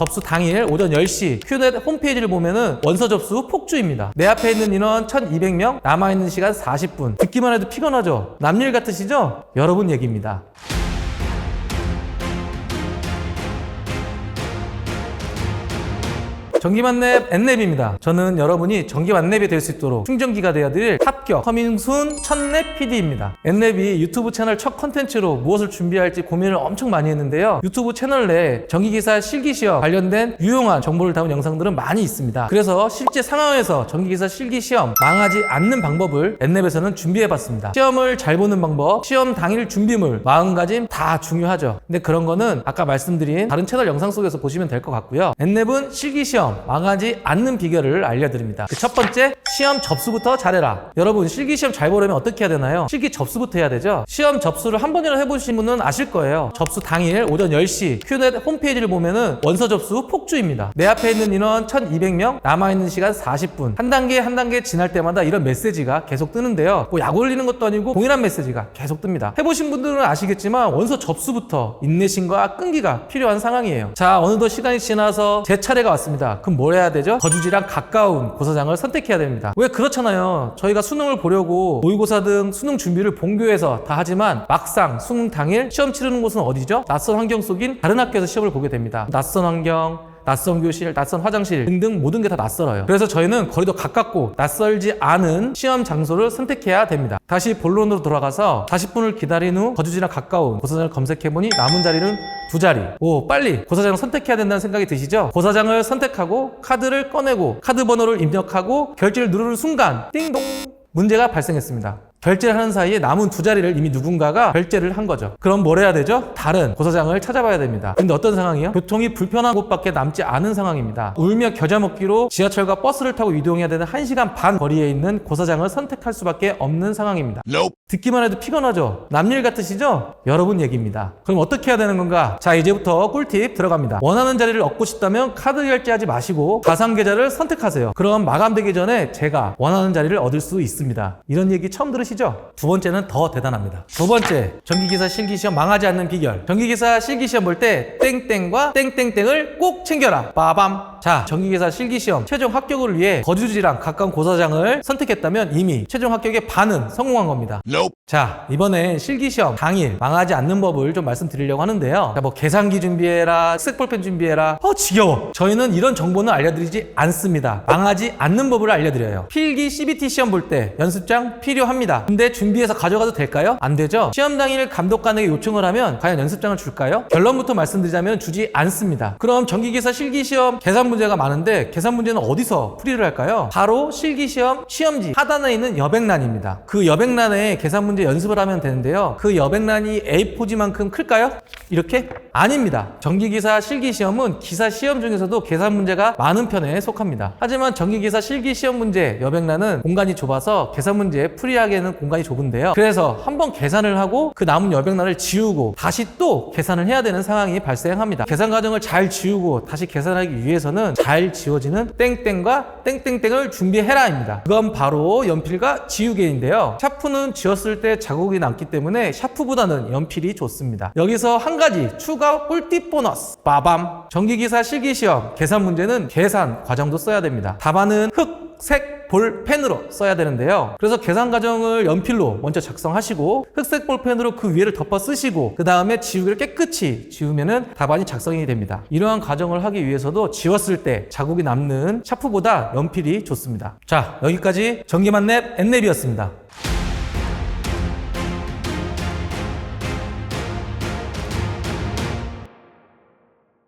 접수 당일 오전 10시 큐넷 홈페이지를 보면은 원서 접수 폭주입니다. 내 앞에 있는 인원 1200명, 남아있는 시간 40분. 듣기만 해도 피곤하죠? 남일 같으시죠? 여러분 얘기입니다. 전기만렙 N랩입니다. 저는 여러분이 전기만렙이 될 수 있도록 충전기가 되어 드릴 합격 허밍순 첫랩 PD입니다. N랩이 유튜브 채널 첫 컨텐츠로 무엇을 준비할지 고민을 엄청 많이 했는데요. 유튜브 채널 내에 전기기사 실기시험 관련된 유용한 정보를 담은 영상들은 많이 있습니다. 그래서 실제 상황에서 전기기사 실기시험 망하지 않는 방법을 N랩에서는 준비해봤습니다. 시험을 잘 보는 방법, 시험 당일 준비물, 마음가짐 다 중요하죠. 근데 그런 거는 아까 말씀드린 다른 채널 영상 속에서 보시면 될 것 같고요. N랩은 실기시험 망하지 않는 비결을 알려드립니다. 그 첫 번째, 시험 접수부터 잘해라. 여러분, 실기시험 잘 보려면 어떻게 해야 되나요? 실기 접수부터 해야 되죠? 시험 접수를 한 번이라도 해보신 분은 아실 거예요. 접수 당일 오전 10시 큐넷 홈페이지를 보면은 원서 접수 폭주입니다. 내 앞에 있는 인원 1200명, 남아있는 시간 40분. 한 단계 한 단계 지날 때마다 이런 메시지가 계속 뜨는데요. 뭐 약 올리는 것도 아니고 동일한 메시지가 계속 뜹니다. 해보신 분들은 아시겠지만 원서 접수부터 인내심과 끈기가 필요한 상황이에요. 자, 어느덧 시간이 지나서 제 차례가 왔습니다. 그럼 뭘 해야 되죠? 거주지랑 가까운 고사장을 선택해야 됩니다. 왜 그렇잖아요. 저희가 수능을 보려고 모의고사 등 수능 준비를 본교에서 다 하지만 막상 수능 당일 시험 치르는 곳은 어디죠? 낯선 환경 속인 다른 학교에서 시험을 보게 됩니다. 낯선 환경, 낯선 교실, 낯선 화장실 등등 모든 게 다 낯설어요. 그래서 저희는 거리도 가깝고 낯설지 않은 시험 장소를 선택해야 됩니다. 다시 본론으로 돌아가서 40분을 기다린 후 거주지랑 가까운 고사장을 검색해보니 남은 자리는 두 자리. 오, 빨리 고사장을 선택해야 된다는 생각이 드시죠? 고사장을 선택하고 카드를 꺼내고 카드 번호를 입력하고 결제를 누르는 순간 띵동 문제가 발생했습니다. 결제를 하는 사이에 남은 두 자리를 이미 누군가가 결제를 한 거죠. 그럼 뭘 해야 되죠? 다른 고사장을 찾아봐야 됩니다. 근데 어떤 상황이요? 교통이 불편한 곳밖에 남지 않은 상황입니다. 울며 겨자 먹기로 지하철과 버스를 타고 이동해야 되는 1시간 반 거리에 있는 고사장을 선택할 수밖에 없는 상황입니다. 듣기만 해도 피곤하죠? 남일 같으시죠? 여러분 얘기입니다. 그럼 어떻게 해야 되는 건가? 자, 이제부터 꿀팁 들어갑니다. 원하는 자리를 얻고 싶다면 카드 결제하지 마시고 가상 계좌를 선택하세요. 그럼 마감되기 전에 제가 원하는 자리를 얻을 수 있습니다. 이런 얘기 처음 들으시 죠? 두 번째는 더 대단합니다. 두 번째, 전기기사 실기시험 망하지 않는 비결. 전기기사 실기시험 볼 때 땡땡과 땡땡땡을 꼭 챙겨라. 빠밤. 자, 전기기사 실기시험 최종 합격을 위해 거주지랑 가까운 고사장을 선택했다면 이미 최종 합격의 반은 성공한 겁니다. 자, 이번엔 실기시험 당일 망하지 않는 법을 좀 말씀드리려고 하는데요. 자, 뭐 계산기 준비해라, 흑색볼펜 준비해라. 어, 지겨워. 저희는 이런 정보는 알려드리지 않습니다. 망하지 않는 법을 알려드려요. 필기 CBT 시험 볼 때 연습장 필요합니다. 근데 준비해서 가져가도 될까요? 안 되죠? 시험 당일 감독관에게 요청을 하면 과연 연습장을 줄까요? 결론부터 말씀드리자면 주지 않습니다. 그럼 전기기사 실기시험 계산 문제가 많은데 계산 문제는 어디서 풀이를 할까요? 바로 실기시험 시험지 하단에 있는 여백란입니다. 그 여백란에 계산 문제 연습을 하면 되는데요. 그 여백란이 A4지만큼 클까요? 이렇게? 아닙니다. 전기기사 실기시험은 기사 시험 중에서도 계산 문제가 많은 편에 속합니다. 하지만 전기기사 실기시험 문제 여백란은 공간이 좁아서 계산 문제 풀이하기에는 공간이 좁은데요. 그래서 한번 계산을 하고 그 남은 여백란을 지우고 다시 또 계산을 해야 되는 상황이 발생합니다. 계산 과정을 잘 지우고 다시 계산하기 위해서는 잘 지워지는 땡땡과 땡땡땡을 준비해라입니다. 그건 바로 연필과 지우개인데요. 샤프는 지웠을 때 자국이 남기 때문에 샤프보다는 연필이 좋습니다. 여기서 한 가지 추가 꿀팁 보너스. 빠밤. 전기기사 실기시험 계산 문제는 계산 과정도 써야 됩니다. 답안은 흑, 색, 볼, 펜으로 써야 되는데요. 그래서 계산 과정을 연필로 먼저 작성하시고 흑색 볼펜으로 그 위에를 덮어 쓰시고 그 다음에 지우개를 깨끗이 지우면은 답안이 작성이 됩니다. 이러한 과정을 하기 위해서도 지웠을 때 자국이 남는 샤프보다 연필이 좋습니다. 자, 여기까지 전기만렙 N랩이었습니다.